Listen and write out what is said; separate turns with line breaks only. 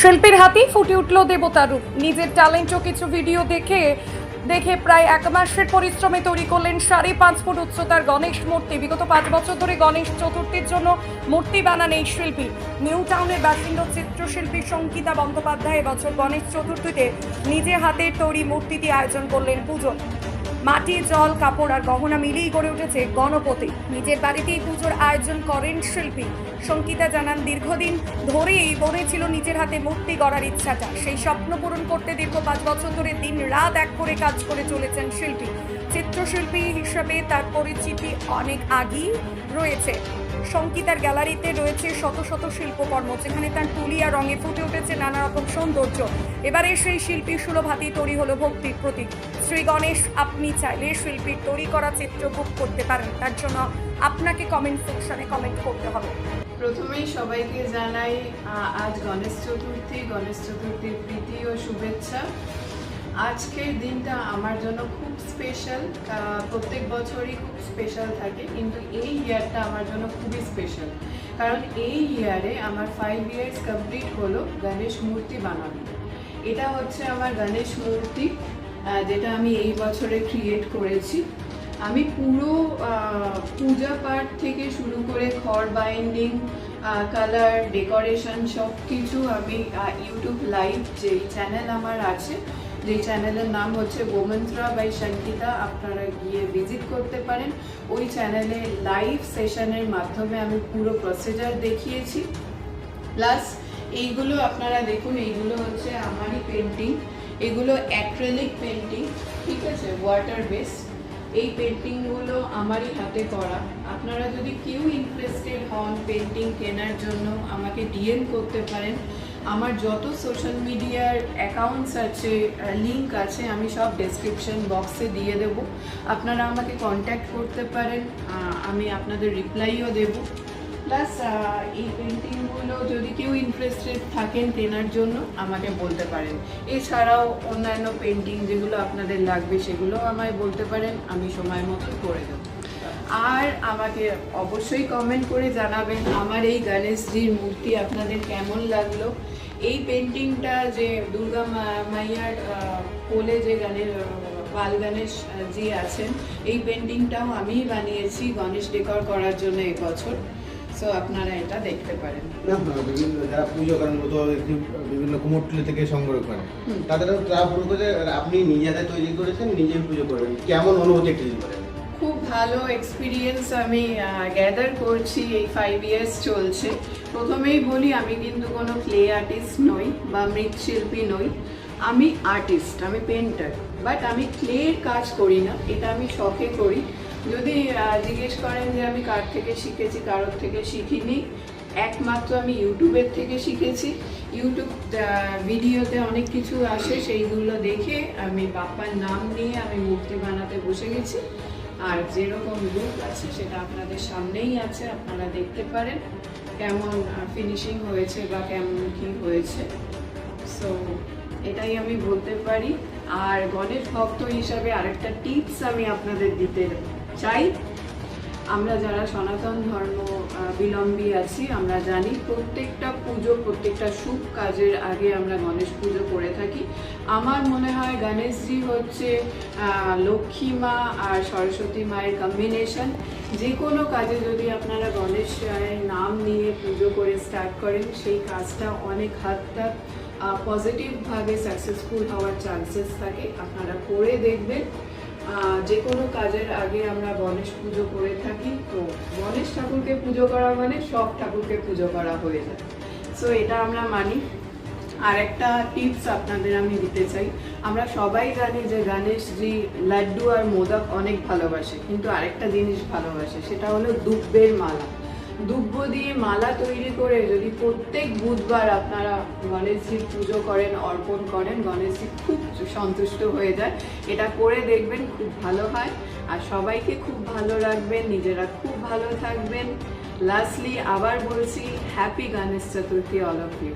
শিল্পীর হাতেই ফুটে উঠল দেবতার রূপ। নিজের ট্যালেন্ট ও কিছু ভিডিও দেখে দেখে প্রায় এক মাসের পরিশ্রমে তৈরি করলেন সাড়ে পাঁচ ফুট উচ্চতার গণেশ মূর্তি। বিগত পাঁচ বছর ধরে গণেশ চতুর্থীর জন্য মূর্তি বানান এই শিল্পী। নিউ টাউনের বাসিন্দা চিত্রশিল্পী সঙ্গীতা বন্দ্যোপাধ্যায় এবছর গণেশ চতুর্থীতে নিজে হাতে তৈরি মূর্তিটি আয়োজন করলেন পুজো মাটি, জল, কাপড় আর গহনা মিলেই গড়ে উঠেছে গণপতি। নিজের বাড়িতেই পুজোর আয়োজন করেন শিল্পী। সঙ্গীতা জানান, দীর্ঘদিন ধরেই বনে ছিল নিজের হাতে মূর্তি গড়ার ইচ্ছাটা। সেই স্বপ্ন পূরণ করতে দীর্ঘ পাঁচ বছর ধরে দিন রাত এক করে কাজ করে চলেছেন শিল্পী। চিত্রশিল্পী হিসাবে তার পরিচিতি অনেক আগেই রয়েছে। সঙ্গীতার গ্যালারিতে রয়েছে শত শত শিল্পকর্ম, যেখানে তার তুলি আর রঙে ফুটে উঠেছে নানা রকম সৌন্দর্য। এবারে সেই শিল্পী সুলভ তৈরি হলো ভক্তির প্রতীক। শ্রী গণেশ, আপনি চাইলে শিল্পীর তৈরি করা চিত্র বুক করতে পারেন। তার জন্য আপনাকে কমেন্ট সেকশনে কমেন্ট করতে হবে।
প্রথমেই সবাইকে জানাই আজ গণেশ চতুর্থী। গণেশ চতুর্থীর প্রীতি ও শুভেচ্ছা। আজকের দিনটা আমার জন্য খুব স্পেশাল প্রত্যেক বছরই খুব স্পেশাল থাকে, কিন্তু এই ইয়ারটা আমার জন্য খুবই স্পেশাল কারণ এই ইয়ারে আমার ফাইভ ইয়ার্স কমপ্লিট হলো গণেশ মূর্তি বানানো। এটা হচ্ছে আমার গণেশ মূর্তি যেটা আমি এই বছরে ক্রিয়েট করেছি। আমি পুরো পূজা পাঠ থেকে শুরু করে খড় বাইন্ডিং কালার ডেকোরেশন সব কিছু আমি ইউটিউব লাইভ যেই চ্যানেল আমার আছে যেই চ্যানেলের নাম হচ্ছে গোমন্ত্রা বাই সঙ্গীতা আপনারা গিয়ে ভিজিট করতে পারেন। ওই চ্যানেলে লাইভ সেশনের মাধ্যমে আমি পুরো প্রসিজার দেখিয়েছি। প্লাস এইগুলো আপনারা দেখুন, এইগুলো হচ্ছে আমারই পেন্টিং এগুলো অ্যাক্রেলিক পেন্টিং ঠিক আছে? ওয়াটার বেস এই পেন্টিংগুলো আমারই হাতে করা। আপনারা যদি কেউ ইন্টারেস্টেড হন পেন্টিং কেনার জন্য, আমাকে ডিএম করতে পারেন। আমার যত সোশ্যাল মিডিয়ার অ্যাকাউন্টস আছে লিঙ্ক আছে, আমি সব ডেসক্রিপশন বক্সে দিয়ে দেব। আপনারা আমাকে কন্ট্যাক্ট করতে পারেন আমি আপনাদের রিপ্লাইও দেবো। প্লাস এই পেন্টিংগুলো যদি কেউ ইন্টারেস্টেড থাকেন কেনার জন্য, আমাকে বলতে পারেন। এছাড়াও অন্যান্য পেন্টিং যেগুলো আপনাদের লাগবে সেগুলো আমায় বলতে পারেন, আমি সময় মতো করে দেবো। আর আমাকে অবশ্যই কমেন্ট করে জানাবেন আমার এই গণেশজির মূর্তি আপনাদের কেমন লাগল? এই পেন্টিংটা যে দুর্গা মাইয়ার কোলে যে গানের বাল গণেশ জি আছেন এই পেন্টিংটাও আমিই বানিয়েছি গণেশ ডেকর করার জন্য এবছর। সো আপনারা এটা দেখতে পারেন।
বিভিন্ন যারা পুজো করেন বিভিন্ন কুমোরটুলি থেকে সংগ্রহ করেন তাদেরও তারা পুরো করে আপনি নিজে হাতে তৈরি করেছেন নিজেই পুজো করেন কেমন অনুভূতি বলেন
খুব ভালো এক্সপিরিয়েন্স আমি গ্যাদার করছি এই ফাইভ ইয়ার্স চলছে। প্রথমেই বলি, আমি কিন্তু কোনো ক্লে আর্টিস্ট নই বা মৃৎশিল্পী নই। আমি আর্টিস্ট আমি পেন্টার বাট আমি ক্লের কাজ করি না, এটা আমি শখে করি। যদি জিজ্ঞেস করেন যে আমি কার থেকে শিখেছি, কারোর থেকে শিখিনি, একমাত্র আমি ইউটিউবের থেকে শিখেছি। ইউটিউব ভিডিওতে অনেক কিছু আসে, সেইগুলো দেখে আমি বাপ্পার নাম নিয়ে আমি মূর্তি বানাতে বসে গেছি। আর যেরকম লুক আছে, সেটা আপনাদের সামনেই আছে, আপনারা দেখতে পারেন কেমন ফিনিশিং হয়েছে বা কেমন কি হয়েছে। সো এটাই আমি বলতে পারি। আর গণেশ ভক্ত হিসাবে আরেকটা টিপস আমি আপনাদের দিতে চাই। আমরা যারা সনাতন ধর্ম বিলম্বী আছি, আমরা জানি প্রত্যেকটা পুজো, প্রত্যেকটা শুভ কাজের আগে আমরা গণেশ পুজো করে থাকি। আমার মনে হয় গণেশজি হচ্ছে লক্ষ্মী মা আর সরস্বতী মায়ের কম্বিনেশন যে কোনো কাজে যদি আপনারা গণেশ আয়ের নাম নিয়ে পুজো করে স্টার্ট করেন, সেই কাজটা অনেক হাদ তক পজিটিভভাবে সাকসেসফুল হওয়ার চান্সেস থাকে। আপনারা করে দেখবেন। যে কোনো কাজের আগে আমরা গণেশ পুজো করে থাকি, তো গণেশ ঠাকুরকে পুজো করা মানে সব ঠাকুরকে পুজো করা হয়ে যায়। সো এটা আমরা মানি। আর একটা টিপস আপনাদের আমি দিতে চাই। আমরা সবাই জানি যে গণেশজি লাড্ডু আর মোদক অনেক ভালোবাসে, কিন্তু আরেকটা জিনিস ভালোবাসে, সেটা হলো দুব্বের মালা। দুব্ব দিয়ে মালা তৈরি করে যদি প্রত্যেক বুধবার আপনারা গণেশজির পুজো করেন, অর্পণ করেন, গণেশজি খুব সন্তুষ্ট হয়ে যায়। এটা করে দেখবেন, খুব ভালো হয়। আর সবাইকে খুব ভালো রাখবেন, নিজেরা খুব ভালো থাকবেন। লাস্টলি আবার বলছি happy Ganesh Chaturthi all of you